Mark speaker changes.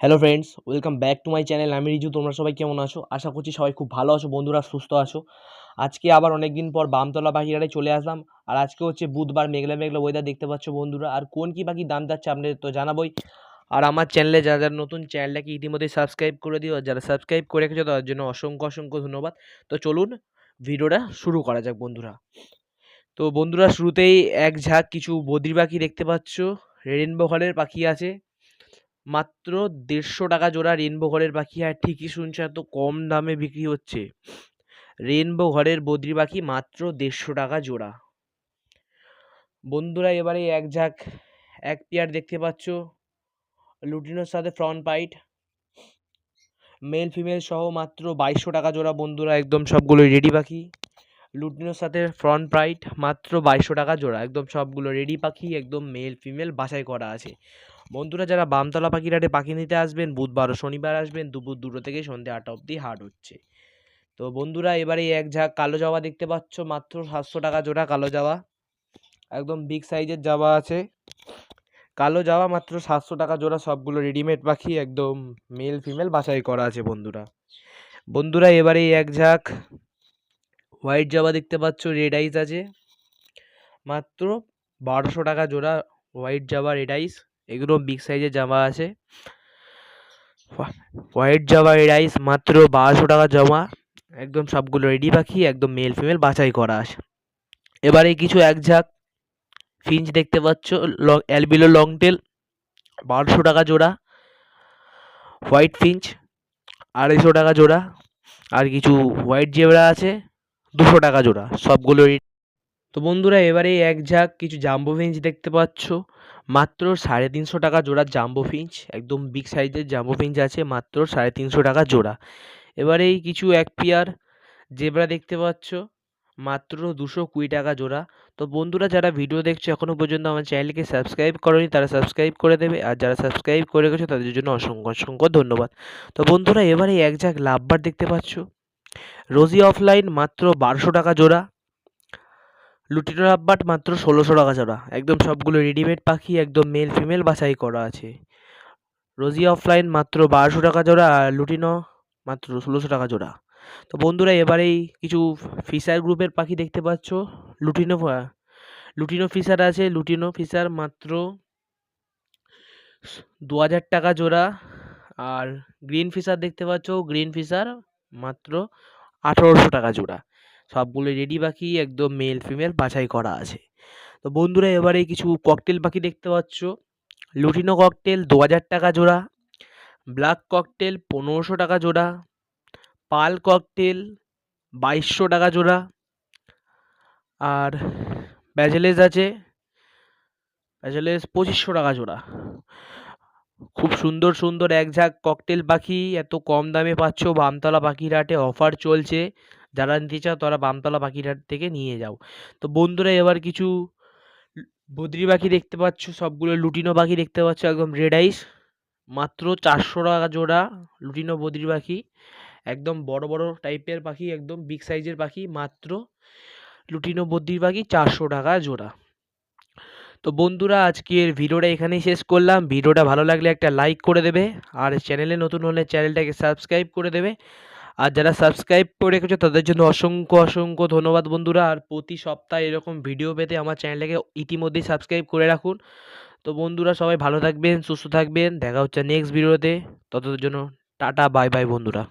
Speaker 1: Hello friends welcome back to my channel আমি রিজু, তোমরা সবাই কেমন আছো? আশা করছি সবাই খুব ভালো আছো, বন্ধুরা সুস্থ আছো। আজকে আবার অনেক দিন পর বামতলা পাখিরাটে চলে আসলাম। আর আজকে হচ্ছে বুধবার মেঘলা মেঘলা ওয়েদার দেখতে পাচ্ছ বন্ধুরা। আর কোন কী পাখি দাম যাচ্ছে আপনাদের তো জানাবোই। আর আমার চ্যানেলে যারা যারা নতুন চ্যানেলটাকে ইতিমধ্যে সাবস্ক্রাইব করে দিও। যারা সাবস্ক্রাইব করে রেখেছো তার জন্য অসংখ্য অসংখ্য ধন্যবাদ। তো চলুন ভিডিওটা শুরু করা যাক বন্ধুরা। তো বন্ধুরা, শুরুতেই এক ঝাঁক কিছু বদ্রি পাখি দেখতে পাচ্ছ। রেইনবো হলের পাখি আছে। মাত্র দেড়শো টাকা জোড়া রেনবো ঘরের পাখি। আর ঠিকই শুনছে, এত কম দামে বিক্রি হচ্ছে। রেনবো ঘরের বদ্রি পাখি মাত্র দেড়শো টাকা জোড়া। বন্ধুরা, এবারে এক ঝাঁক, এক পেয়ার দেখতে পাচ্ছ। লুটিনোর সাথে ফ্রন্ট পাইট। মেল ফিমেল সহ মাত্র বাইশশো টাকা জোড়া বন্ধুরা, একদম সবগুলো রেডি পাখি। লুটিনোর সাথে ফ্রন্ট প্রাইট মাত্র বাইশশো টাকা জোড়া, একদম সবগুলো রেডি পাখি, একদম মেল ফিমেল বাছাই করা আছে। বন্ধুরা, যারা বামতলা পাখিরাটে পাখি নিতে আসবেন, বুধবার ও শনিবার আসবেন, দুপুর দুটো থেকে সন্ধ্যে আটটা অবধি হাট হচ্ছে। তো বন্ধুরা, এবারে এক ঝাঁক কালো জাওয়া দেখতে পাচ্ছ, মাত্র সাতশো টাকা জোড়া কালো জাওয়া একদম বিগ সাইজের জাওয়া আছে। কালো জাওয়া মাত্র সাতশো টাকা জোড়া, সবগুলো রেডিমেড পাখি, একদম মেল ফিমেল বাছাই করা আছে বন্ধুরা। বন্ধুরা, এবারে এক ঝাঁক হোয়াইট জাবা দেখতে পাচ্ছ রেড আইস আছে। মাত্র বারোশো টাকা জোড়া হোয়াইট জাবা রেড আইস এগুলো বিগ সাইজের জামা আছে। হোয়াইট জামা রাইস মাত্র বারোশো টাকা জমা। একদম সবগুলো রেডি পাখি, একদম মেল ফিমেল বাছাই করা আছে। এবারে কিছু এক ঝাঁক ফিঞ্চ দেখতে পাচ্ছ লং অ্যালবিলো লং টেল বারোশো টাকা জোড়া। হোয়াইট ফিঞ্চ আড়াইশো টাকা জোড়া। আর কিছু হোয়াইট জেবরা আছে, দুশো টাকা জোড়া। সবগুলো তো বন্ধুরা, এবারে এক ঝাঁক কিছু জাম্বো ফিঞ্চ দেখতে পাচ্ছ। মাত্র সাড়ে তিনশো টাকা জোড়া জাম্বো ফিঞ্চ, একদম বিগ সাইজের জাম্বো ফিঞ্চ আছে, মাত্র সাড়ে তিনশো টাকা জোড়া। এবারে এই কিছু এক পেয়ার জেব্রা দেখতে পাচ্ছ, মাত্র দুশো কুড়ি টাকা জোড়া। তো বন্ধুরা, যারা ভিডিও দেখছ এখনও পর্যন্ত আমার চ্যানেলকে সাবস্ক্রাইব করনি, তারা সাবস্ক্রাইব করে দেবে। আর যারা সাবস্ক্রাইব করে গেছো তাদের জন্য অসংখ্য অসংখ্য ধন্যবাদ। তো বন্ধুরা, এবারে এক ঝাঁক লাভবার দেখতে পাচ্ছ। রোজি অফলাইন মাত্র বারোশো টাকা জোড়া। লুটিনো রাব্বাট মাত্র ষোলোশো টাকা জোড়া। একদম সবগুলো রেডিমেড পাখি, একদম মেল ফিমেল বাছাই করা আছে। রোজি অফলাইন মাত্র বারোশো টাকা জোড়া আর লুটিনো মাত্র ষোলোশো টাকা জোড়া। তো বন্ধুরা, এবারেই কিছু ফিশার গ্রুপের পাখি দেখতে পাচ্ছ। লুটিনো লুটিনো ফিশার আছে। লুটিনো ফিশার মাত্র দু হাজার টাকা জোড়া। আর গ্রিন ফিশার দেখতে পাচ্ছ। গ্রিন ফিশার মাত্র আঠারোশো টাকা জোড়া। সবগুলো রেডি পাখি একদম মেল ফিমেল বাছাই করা আছে। তো বন্ধুরা, এবারে কিছু ককটেল পাখি দেখতে পাচ্ছ। লুটিনো ককটেল দু হাজার টাকা জোড়া ব্ল্যাক ককটেল পনেরোশো টাকা জোড়া, পাল ককটেল বাইশশো টাকা জোড়া, আর ব্যাজেলেস আছে ব্যাজেলেস পঁচিশশো টাকা জোড়া। খুব সুন্দর সুন্দর এক ঝাঁক ককটেল পাখি, এত কম দামে পাচ্ছ। বামতলা পাখির হাটে অফার চলছে। যারা নিতে চাও তারা বামতলা পাখিরহাট থেকে নিয়ে যাও। তো বন্ধুরা এবার কিছু বদ্রি পাখি দেখতে পাচ্ছ, সবগুলো লুটিনো পাখি দেখতে পাচ্ছ, একদম রেড আইস মাত্র চারশো টাকা জোড়া লুটিনো বদ্রি পাখি। একদম বড় বড় টাইপের পাখি, একদম বিগ সাইজের পাখি, মাত্র লুটিনো বদ্রি পাখি চারশো টাকা জোড়া। তো বন্ধুরা, আজকের ভিডিওটা এখানেই শেষ করলাম। ভিডিওটা ভালো লাগলে একটা লাইক করে দেবে। আর চ্যানেলে নতুন হলে চ্যানেলটাকে সাবস্ক্রাইব করে দেবে। আর যারা সাবস্ক্রাইব করে রেখেছো, তাদের জন্য অসংখ্য অসংখ্য ধন্যবাদ বন্ধুরা। আর প্রতি সপ্তাহে এরকম ভিডিও পেতে আমার চ্যানেলটাকে ইতিমধ্যেই সাবস্ক্রাইব করে রাখুন। তো বন্ধুরা, সবাই ভালো থাকবেন, সুস্থ থাকবেন। দেখা হচ্ছে নেক্সট ভিডিওতে ততদের জন্য টাটা বাই বাই বন্ধুরা।